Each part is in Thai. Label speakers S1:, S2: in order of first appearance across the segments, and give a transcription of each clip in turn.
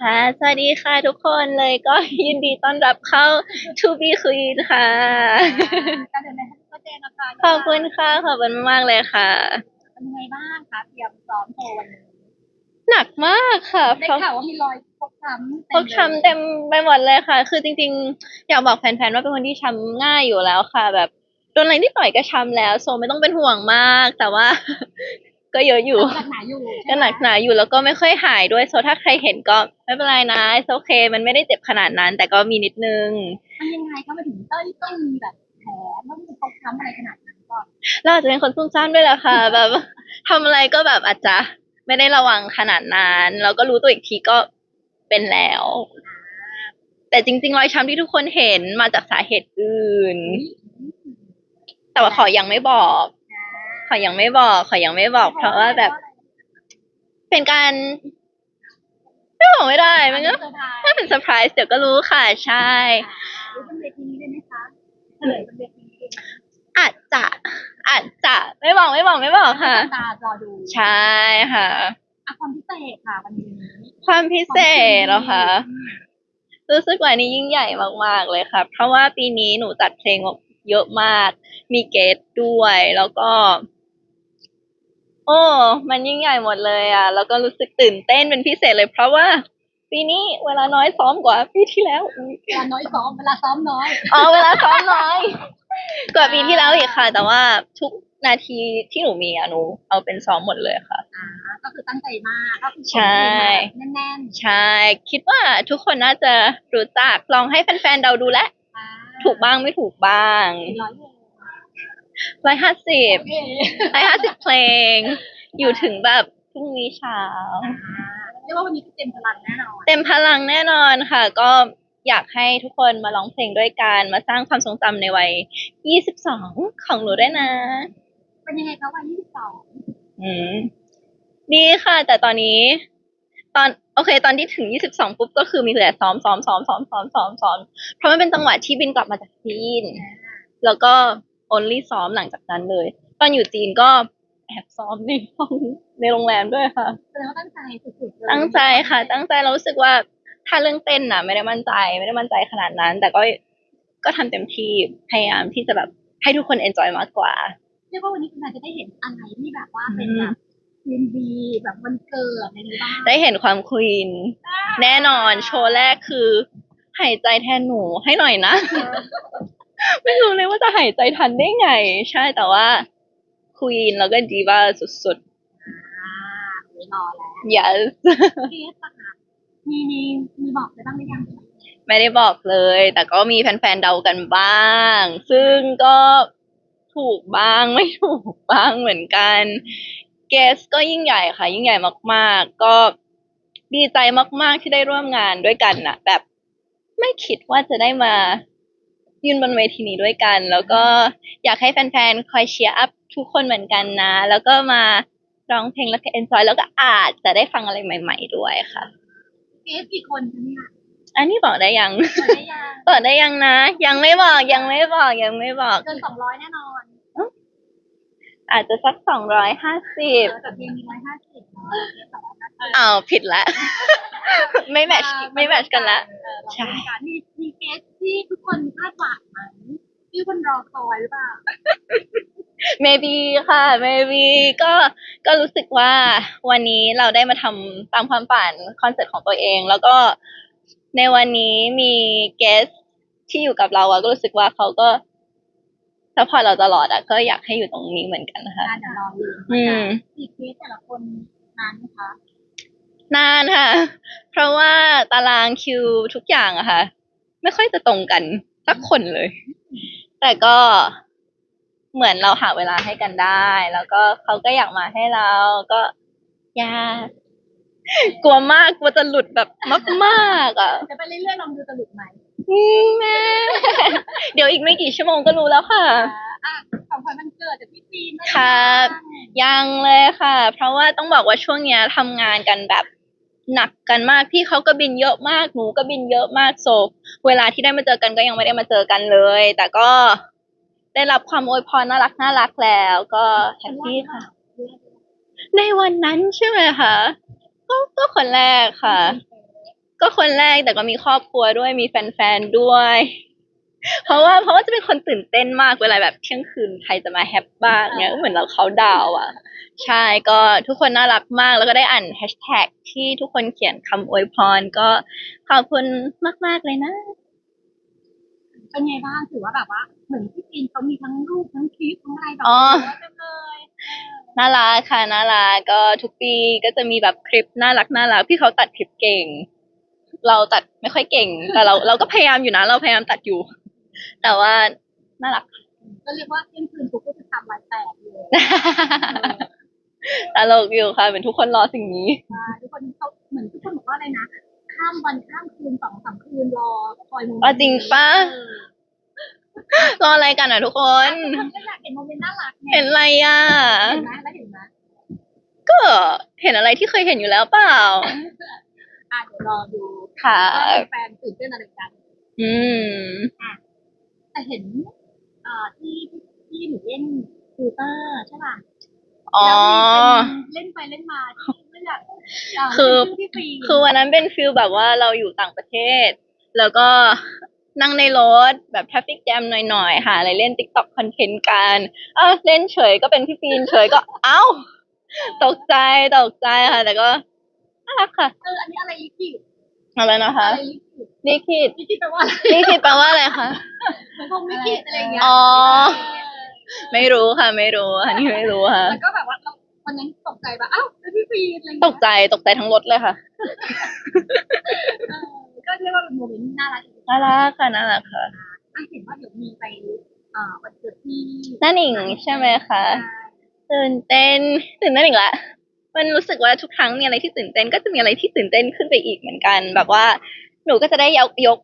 S1: ค่ะ สวัสดีค่ะทุกคนเลยก็ยินดีต้อนรับเข้า To Be Queen ค่ะ
S2: การเดินในฮันก็เจนนะคะ
S1: ขอบคุณค่ะ ขอบคุณมากๆเลยค่ะ
S2: เป็นยังไงบ้างคะเตรียมซ้อมโชว์วันนี้
S1: หนักมากค่ะ
S2: ได้
S1: เพราะ
S2: ข่าวว่ามีรอยฟกช้ำ
S1: พกช้ำเต็มไปหมดเลยค่ะ คือจริงๆ อยากบอกแฟนๆ ว่าเป็นคนที่ช้ำง่ายอยู่แล้วค่ะ แบบโดนอะไรนิดหน่อยก็ช้ำแล้ว โซไม่ต้องเป็นห่วงมาก แต่ว่า ก็เยอะอยู่
S2: หนักหนาอยู่
S1: ก็หนักหนาอยู่แล้วก็ไม่ค่อยหายด้วยโซถ้าใครเห็นก็ไม่เป็นไรนะโอเค มันไม่ได้เจ็บขนาดนั้น แต่ก็มีนิดนึง
S2: มันยังไงคะมาถึงเต้ยต้องมีแบบแผลต้องมีฟกช้ำอะไรขนาดนั้นก่อน
S1: เราอาจจะเป็นคนซุ่มซ่ามด้วยแหละค่ะ แบบทำอะไรก็แบบอาจจะไม่ได้ระวังขนาดนั้นแล้วก็รู้ตัวอีกทีก็เป็นแล้ว แต่จริง ๆ รอยช้ำที่ทุกคนเห็นมาจากสาเหตุอื่น แต่ว่าขอยังไม่บอก ขอยังไม่บอก ขอยังไม่บอก เพราะว่าแบบ เป็นการไม่บอกไม่ได้มันก็
S2: เซอร์ไพรส์
S1: ถ้าเป็นเซอร์ไพรส์เดี๋ยวก็รู้ค่ะใช่
S2: รู้บนเวทีนี้ได้ไหมคะเฉลยบนเวทีนี้
S1: อาจจะอาจจะไม่บอกไม่บอกไม่บอกค่ะ
S2: ตารอดู
S1: ใช่ค่ะ
S2: อะความพิเศษค่ะวันนี้
S1: ความพิเศษเหรอคะรู้สึกว่านี้ยิ่งใหญ่มากๆเลยค่ะ เพราะว่าปีนี้หนูจัดเพลงเยอะมาก มีเกสด้วย แล้วก็ โอ้ มันยิ่งใหญ่หมดเลยอะ แล้วก็รู้สึกตื่นเต้นเป็นพิเศษเลยเพราะว่า ปีนี้เวลาน้อยซ้อมกว่าปีที่แล้วอุ๊ย
S2: เวลาน้อยซ้อมเวลาซ้อมน้อย
S1: อ๋อเวลาซ้อมน้อย กว่าปีที่แล้วอีกค่ะ แต่ว่าทุกนาทีที่หนูมีอะหนูเอาเป็นซ้อมหมดเลยค่ะ
S2: อ่า ก็คือตั้งใจมากก็คือ
S1: ใช่
S2: แน่น
S1: ใช่ คิดว่าทุกคนน่าจะรู้จักลองให้แฟนๆเดาดูแลว
S2: ๆอ่า
S1: ถูกบ้างไม่ถูกบ้าง
S2: ร้อยเลย
S1: ร้อยห้าสิบ
S2: โอเค
S1: ร้อยห้าสิบเพลง อยู่ถึงแบบพรุ่งนี้เช้า
S2: เรียกว่าวันนี้คือเต็มพลังแน่นอน
S1: เต็มพลังแน่นอนค่ะ ก็อยากให้ทุกคนมาร้องเพลงด้วยกัน มาสร้างความทรงจำในวัย 22 ของหนูด้วยนะ
S2: เป็นยังไงคะวันที่สิบสอง
S1: อืม ดีค่ะ แต่ตอนนี้ ตอน โอเค ตอนที่ถึง 22 ปุ๊บ ก็คือมีแต่ซ้อมซ้อมซ้อมซ้อมซ้อมซ้อมซ้อมเพราะมันเป็นจังหวะที่บินกลับมาจากจีน แล้วก็ only ซ้อมหลังจากนั้นเลย ตอนอยู่จีนก็แอบซ้อมในห้องในโรงแรมด้วยค่ะ
S2: แสดงว่าตั้งใจสุดๆเลย
S1: ตั้งใจค่ะ ตั้งใจเรารู้สึกว่าถ้าเรื่องเต้นน่ะ ไม่ได้มั่นใจ ไม่ได้มั่นใจขนาดนั้น แต่ก็ก็ทำเต็มที่พยายามที่จะแบบให้ทุกคนเอนจอยมากกว่า
S2: เรียกว่าวันนี้คุณอาจจะได้เห็นอะไรที่แบบว่าเป็นแบบยินดีแบบวันเกิดอะไรนี้บ้าง
S1: ได้เห็นความควีนแน่นอนโชว์แรกคือหายใจแทนหนูให้หน่อยนะ ไม่รู้เลยว่าจะหายใจทันได้ไง ใช่แต่ว่าควีนแล้วก็ดีว่าสุด
S2: อ่าไม่รอแล้ว
S1: ๆ yes
S2: เคสอะค่ะมีมีมีบอกไปบ้างหรือยัง
S1: ไม่ได้บอกเลย แต่ก็มีแฟนๆเดากันบ้าง ซึ่งก็ถูกบ้างไม่ถูกบ้างเหมือนกันเกสก็ยิ่งใหญ่ค่ะ ยิ่งใหญ่มากๆ ก็ดีใจมาก ๆ ที่ได้ร่วมงานด้วยกันน่ะแบบ ไม่คิดว่าจะได้มา ยืนบนเวทีนี้ด้วยกัน แล้วก็อยากให้แฟนๆ คอยเชียร์อัพทุกคนเหมือนกันนะ แล้วก็มาร้องเพลงแล้วก็เอนจอยแล้วก็อาจจะได้ฟังอะไรใหม่ ๆ ด้วยค่ะ
S2: เคสกี่คนคะเนี่ย
S1: อันนี้บอกได้ยัง
S2: เปิดได้ยัง
S1: เปิดได้ยังนะ ยังไม่บอกยังไม่บอกยังไม่บอก
S2: เกินสองร้อยแน่นอน
S1: อาจจะสักสองร้อยห้าสิบ
S2: เออแต่เพลงมีร้อยห้าสิบเนาะเคสสองร้อยห้าสิบ
S1: อ้าวผิดละ ไม่แมทช์ไม่แมทช์กันละ
S2: เออ
S1: ใช่
S2: ใช่มีมีเคสที่ทุกคนคาดหวังไหมที่คน รอคอยหรือเปล่า
S1: maybe ค่ะ maybe ก็ก็รู้สึกว่าวันนี้เราได้มาทำตามความฝันคอนเสิร์ตของตัวเอง แล้วก็ในวันนี้มีเกสที่อยู่กับเราอะก็รู้สึกว่าเขาก็ซัพพอร์ตเราตลอดอะก็อยากให้อยู่ตรงนี้เหมือนกันนะคะ
S2: การเดี๋ยวรอดู
S1: อืม
S2: สี่เคสแต่ละคนนานไหมคะ
S1: นานค่ะ เพราะว่าตารางคิวทุกอย่างอะค่ะ ไม่ค่อยจะตรงกันสักคนเลย แต่ก็เหมือนเราหาเวลาให้กันได้ แล้วก็เขาก็อยากมาให้เราก็อยากกลัวมากกลัวจะหลุดแบบมากๆอะ
S2: จะไปเรื่อยๆลองดูจะหลุดไหม
S1: อืมแม่เดี๋ยวอีกไม่กี่ชั่วโมงก็รู้แล้วค่ะ
S2: อะของขวัญวันเกิดจากพี่จีนได้
S1: ครับยังเลยค่ะ เพราะว่าต้องบอกว่าช่วงเนี้ยทำงานกันแบบ หนักกันมากพี่เขาก็บินเยอะมากหนูก็บินเยอะมากโซเวลาที่ได้มาเจอกันก็ยังไม่ได้มาเจอกันเลย แต่ก็ได้รับความอวยพรน่ารักน่ารักแล้ว ก็แฮปปี้ค่ะ ในวันนั้นใช่ไหมคะก็ก็คนแรกค่ะ
S2: เอ
S1: ก็คนแรกแต่ก็มีครอบครัวด้วยมีแฟนๆด้วย เพราะว่าเพราะว่าจะเป็นคนตื่นเต้นมากเวลาแบบเที่ยงคืนใครจะมาแฮปบ้างเนี่ยก็เหมือนเราเขาดาวน์อะ ใช่ก็ทุกคนน่ารักมากแล้วก็ได้อ่านแฮชแท็กที่ทุกคนเขียนคำอวยพรก็ขอบคุณมาก ๆ เลยนะ
S2: เป็นไงบ้างถือว่าแบบว่า เหมือนพี่จีนเขามีทั้งรูปทั้งคลิปทั้งอะไรแบบ
S1: อ๋อ
S2: เยอะเต็มเลย
S1: น่ารักค่ะน่ารักก็ทุกปีก็จะมีแบบคลิปน่ารักน่ารักพี่เขาตัดคลิปเก่ง เราตัดไม่ค่อยเก่ง แต่เราเราก็พยายามอยู่นะ เราพยายามตัดอยู่ แต่ว่าน่ารัก
S2: ก็เรียกว่าเที่ยงคืนทุกก็จะทำลายแตกเลย
S1: ตลกอยู่ค่ะ เหมือนทุกคนรอสิ่งนี้
S2: ใช่ทุกคนเขาเหมือนทุกคนบอกว่าอะไรนะ ข้ามวันข้ามคืนสองสามคืนรอคอยโมเมนต์
S1: อะจริงปะ
S2: เออ
S1: รออะไรกันอะทุกคน
S2: ทุกคนก็อยากเห็นโมเมนต์น่ารักไง
S1: เห็นอะไรอะ
S2: เห็นไหมแล้วเห็นไหม
S1: ก็เห็นอะไรที่เคยเห็นอยู่แล้วเปล่า
S2: อะเดี๋ยวรอดู
S1: ค่ะ
S2: ว่าแฟนๆตื่นเต้นอะไรกัน
S1: อืม
S2: แต่เห็นเอ่อที่ที่ที่หนูเล่นฟิลเตอร์ใช่ป่ะ
S1: อ๋อ
S2: แล้วมีเป็นเล่นไปเล่นมาที่เลือกเคื
S1: อ
S2: ชื่พี่ฟรี
S1: คือวันนั้นเป็นฟิลแบบว่าเราอยู่ต่างประเทศ แล้วก็นั่งในรถแบบทราฟิกแจมหน่อยๆหาอะไรเล่นติ๊กต็อกคอนเทนต์กัน เอ้าเล่นเฉยก็เป็นพี่ฟีนเฉยก็ เอ้า ตกใจตกใจค่ะ แต่ก็น่ารักค่ะ
S2: เอออันนี้อะไรลิขิต
S1: อะไรนะคะ
S2: อะไรลิขิต
S1: ลิขิต
S2: ลิขิตแปลว่าอะไร
S1: ลิขิตแปลว่าอะไรคะ
S2: เหมือนพรหมลิขิตอะไรอย่างเงี้ย
S1: อ๋อไม่รู้ค่ะ ไม่รู้อันนี้ไม่รู้ค่ะ
S2: แล้วก็แบบว่าเราวันนั้นตกใจแบบอ้าวแล้วพี่ฟรีอะไรอย่าง
S1: ต
S2: เงี้ย
S1: กใจตกใจทั้งรถเลยค่ะ
S2: เออก็เรียกว่าเป็นโมเมนต์น่ารักอีก
S1: น่ารักค่ะน่ารักค่ะ
S2: อะเห็นว่าเดี๋ยวมีไปเอ่อวันเกิดที่
S1: น้าหนิงใช่ไหมคะตื่นเต้นตื่นเต้นอีกละ มันรู้สึกว่าทุกครั้งมีอะไรที่ตื่นเต้น ก็จะมีอะไรที่ตื่นเต้นขึ้นไปอีกเหมือนกัน แบบว่า หนูก็จะได้ยกยก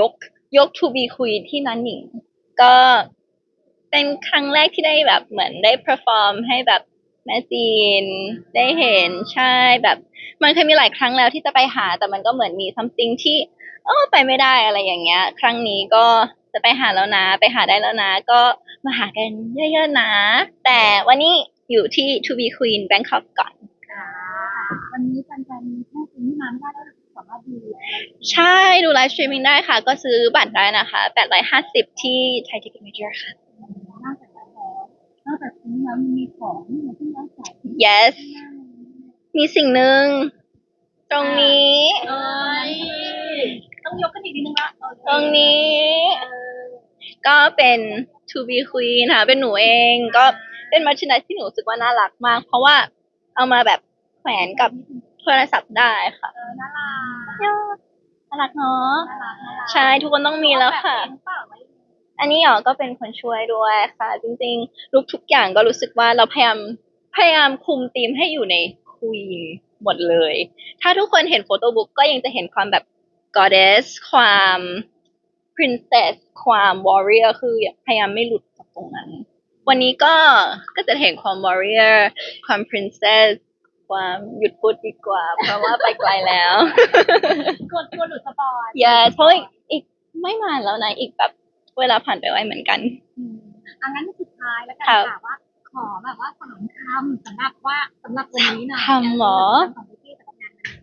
S1: ยกยก to be queen ที่นันหนิง ก็เป็นครั้งแรกที่ได้แบบเหมือนได้ perform ให้แบบแม่จีนได้เห็นใช่แบบ มันเคยมีหลายครั้งแล้วที่จะไปหาแต่มันก็เหมือนมี something ที่เออไปไม่ได้อะไรอย่างเงี้ย ครั้งนี้ก็จะไปหาแล้วนะ ไปหาได้แล้วนะ ก็มาหากันเยอะๆนะ แต่วันนี้อยู่ที่ to be queen Bangkok ก่อน
S2: วันนี้แฟนๆแค่ซื้อที่มาไม่ได้ก็สามารถดู
S1: ใช่ดูไลฟ์สตรีมมิ่งได้ค่ะ ก็ซื้อบัตรได้นะคะ850 ที่ Thai Ticket Major ค่ะ
S2: นอกจากนั้นแล้วนอกจากนี้แล้วมีของที่เราใส่
S1: yes มีสิ่งหนึ่งตรงนี้
S2: เอ้ยต้องยกขึ้นอีกนิดนึงละโอเค
S1: ตรงนี้
S2: เออ
S1: ก็เป็น to be queen ค่ะเป็นหนูเอง ก็เป็นมัชชินที่หนูรู้สึกว่าน่ารักมาก เพราะว่าเอามาแบบ แขวนกับโทรศัพท์ได้ค่ะ
S2: เออน่ารัก
S1: น่ารักเนาะ
S2: น่ารักน่ารัก
S1: ใช่ทุกคนต้องมีแล้วค่ะ
S2: เอาบบเองเปล่าไว้
S1: อันนี้อ๋อก็เป็นคนช่วยด้วยค่ะ จริงๆลุกทุกอย่างก็รู้สึกว่าเราพยายามพยายามคุมธีมให้อยู่ในควีนหมดเลย ถ้าทุกคนเห็นโฟโต้บุ๊กก็ยังจะเห็นความแบบ goddess ความ princess ความ warrior คือพยายามไม่หลุดจากตรงนั้น วันนี้ก็ก็จะเห็นความ warrior ความ princess ความหยุดพูดดีกว่า เพราะว่าไปไกลแล้ว
S2: กดกดหลุดสปอย
S1: yes เพราะว่าอีกไม่นานแล้วนะ อีกแบบเวลาผ่านไปไวเหมือนกัน
S2: อืมอันนั้นสุดท้ายแล้วกัน
S1: ครับ
S2: ค่ะว่า ขอแบบว่าสามคำสำหรับว่าสำหรับวันนี้หน่อย
S1: คำเหรอ
S2: คำของพี่สำหรับงานวันนี้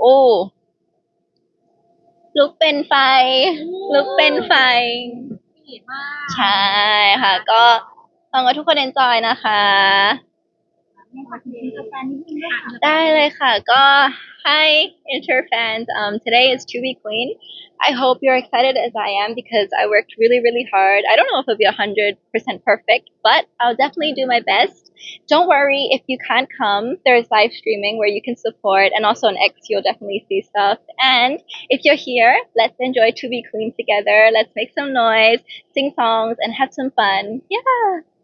S1: โอ้ลุกเป็นไฟ ลุกเป็นไฟ
S2: เก๋มาก
S1: ใช่ค่ะ ก็หวังว่าทุกคน enjoy นะคะ
S2: เนี่ยขอถึงแฟนนิดนึงด้วยค่ะ
S1: ได้เลยค่ะก็ Hi Inter fans um today is To Be Queen. I hope you're excited as I am because I worked really really hard. I don't know if it'll be 100% perfect but I'll definitely do my best. Don't worry if you can't come there's live streaming where you can support and also on X you'll definitely see stuff. And if you're here let's enjoy To Be Queen together. Let's make some noise sing songs and have some fun. Yeah